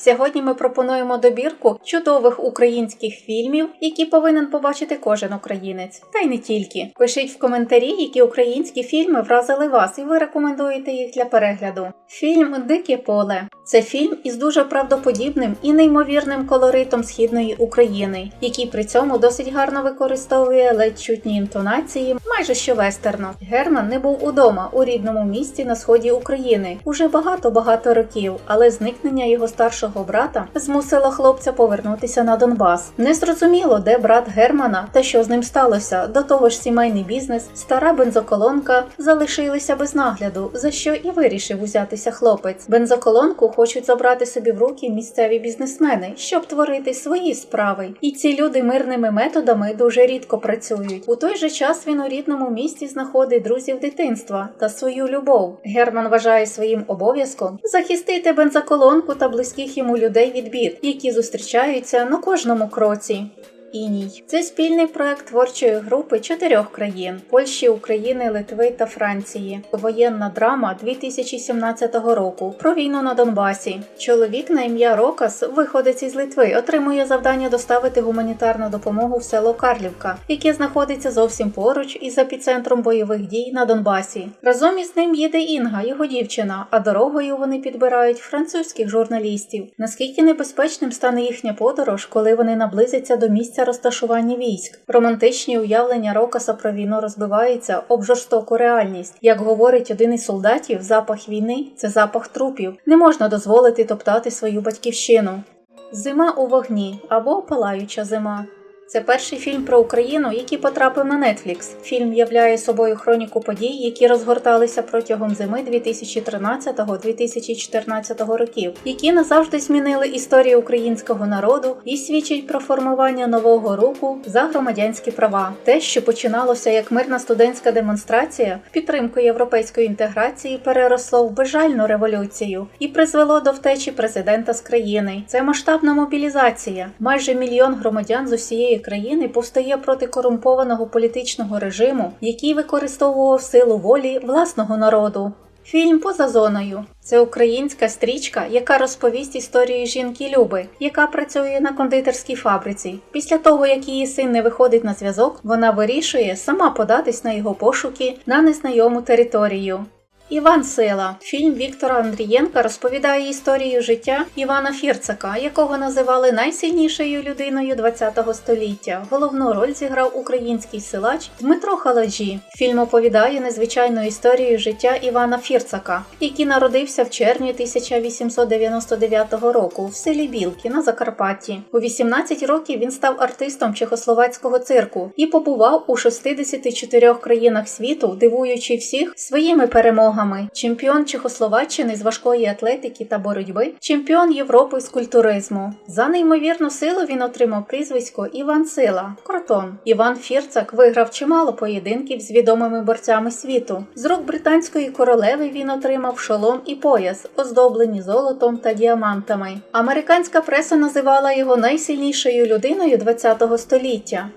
Сьогодні ми пропонуємо добірку чудових українських фільмів, які повинен побачити кожен українець. Та й не тільки. Пишіть в коментарі, які українські фільми вразили вас, і ви рекомендуєте їх для перегляду. Фільм Дике поле це фільм із дуже правдоподібним і неймовірним колоритом східної України, який при цьому досить гарно використовує ледь чутні інтонації, майже що вестерно. Герман не був удома у рідному місті на сході України уже багато-багато років, але зникнення його старшого брата змусило хлопця повернутися на Донбас. Не зрозуміло, де брат Германа та що з ним сталося. До того ж, сімейний бізнес, стара бензоколонка залишилися без нагляду, за що і вирішив узятися хлопець. Бензоколонку хочуть забрати собі в руки місцеві бізнесмени, щоб творити свої справи. І ці люди мирними методами дуже рідко працюють. У той же час він у рідному місті знаходить друзів дитинства та свою любов. Герман вважає своїм обов'язком захистити бензоколонку та близьких йому людей від бід, які зустрічаються на кожному кроці. Іній це спільний проект творчої групи чотирьох країн: Польщі, України, Литви та Франції. Воєнна драма 2017 року про війну на Донбасі. Чоловік на ім'я Рокас, виходець із Литви, отримує завдання доставити гуманітарну допомогу в село Карлівка, яке знаходиться зовсім поруч із епіцентром бойових дій на Донбасі. Разом із ним їде Інга, його дівчина, а дорогою вони підбирають французьких журналістів. Наскільки небезпечним стане їхня подорож, коли вони наблизяться до місця розташування військ? Романтичні уявлення Рокаса про війну розбиваються об жорстоку реальність. Як говорить один із солдатів, запах війни це запах трупів. Не можна дозволити топтати свою батьківщину. Зима у вогні або палаюча зима. Це перший фільм про Україну, який потрапив на Netflix. Фільм являє собою хроніку подій, які розгорталися протягом зими 2013-2014 років, які назавжди змінили історію українського народу і свідчать про формування нового руху за громадянські права. Те, що починалося як мирна студентська демонстрація підтримку європейської інтеграції, переросло в безжальну революцію і призвело до втечі президента з країни. Це масштабна мобілізація. Майже мільйон громадян з усієї країни повстає проти корумпованого політичного режиму, який використовував силу волі власного народу. Фільм поза зоною це українська стрічка, яка розповість історію жінки Люби, яка працює на кондитерській фабриці. Після того, як її син не виходить на зв'язок, вона вирішує сама податись на його пошуки на незнайому територію. Іван Сила. Фільм Віктора Андрієнка розповідає історію життя Івана Фірцака, якого називали найсильнішою людиною ХХ століття. Головну роль зіграв український силач Дмитро Халаджі. Фільм оповідає незвичайну історію життя Івана Фірцака, який народився в червні 1899 року в селі Білки на Закарпатті. У 18 років він став артистом чехословацького цирку і побував у 64 країнах світу, дивуючи всіх своїми перемогами. Чемпіон Чехословаччини з важкої атлетики та боротьби, чемпіон Європи з культуризму. За неймовірну силу він отримав прізвисько Іван Сила Кротон. Іван Фірцак виграв чимало поєдинків з відомими борцями світу. З рук британської королеви він отримав шолом і пояс, оздоблені золотом та діамантами. Американська преса називала його найсильнішою людиною ХХ століття.